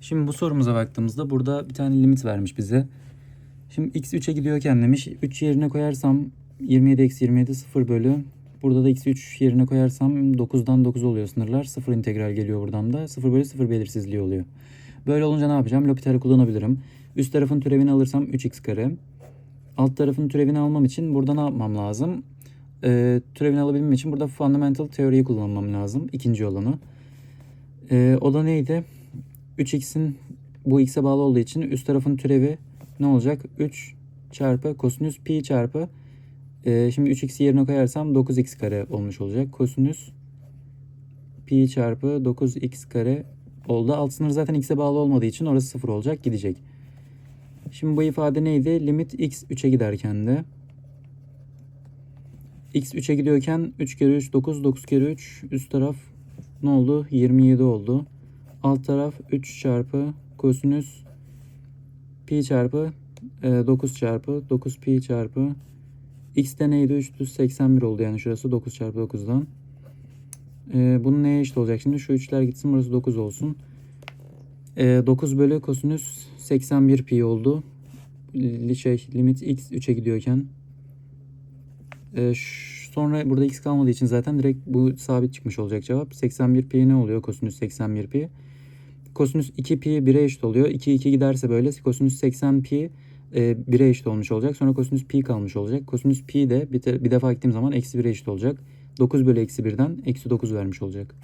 Şimdi bu sorumuza baktığımızda burada bir tane limit vermiş bize. Şimdi x 3'e gidiyorken demiş 3 yerine koyarsam 27 eksi 27 0 bölü. Burada da x 3 yerine koyarsam 9'dan 9 oluyor sınırlar. 0 integral geliyor buradan da. 0 bölü 0 belirsizliği oluyor. Böyle olunca ne yapacağım? L'Hopital'i kullanabilirim. Üst tarafın türevini alırsam 3x kare. Alt tarafın türevini almam için burada ne yapmam lazım? Ee, türevini alabilmem için burada fundamental teoriyi kullanmam lazım. ikinci olanı. Ee, o da neydi? 3x'in bu x'e bağlı olduğu için üst tarafın türevi ne olacak? 3 çarpı kosinüs pi çarpı e, şimdi 3x'i yerine koyarsam 9x kare olmuş olacak. Kosinüs pi çarpı 9x kare oldu. Alt sınır zaten x'e bağlı olmadığı için orası 0 olacak gidecek. Şimdi bu ifade neydi? Limit x 3'e giderken de x 3'e gidiyorken 3 kere 3 9 9 kere 3 üst taraf ne oldu? 27 oldu. Alt taraf 3 çarpı kosinüs pi çarpı e, 9 çarpı 9 pi çarpı x de neydi? 381 oldu yani şurası 9 çarpı 9'dan. E, bunun neye eşit olacak şimdi? Şu 3'ler gitsin burası 9 olsun. E, 9 bölü kosinüs 81 pi oldu. Şey, limit x 3'e gidiyorken. E, ş- sonra burada x kalmadığı için zaten direkt bu sabit çıkmış olacak cevap. 81 pi ne oluyor? Kosinüs 81 pi. Kosinüs 2 pi 1'e eşit oluyor. 2 2 giderse böyle kosinüs 80 pi e, 1'e eşit olmuş olacak. Sonra kosinüs pi kalmış olacak. Kosinüs pi de bir, te- bir defa gittiğim zaman eksi 1'e eşit olacak. 9 bölü eksi 1'den eksi 9 vermiş olacak.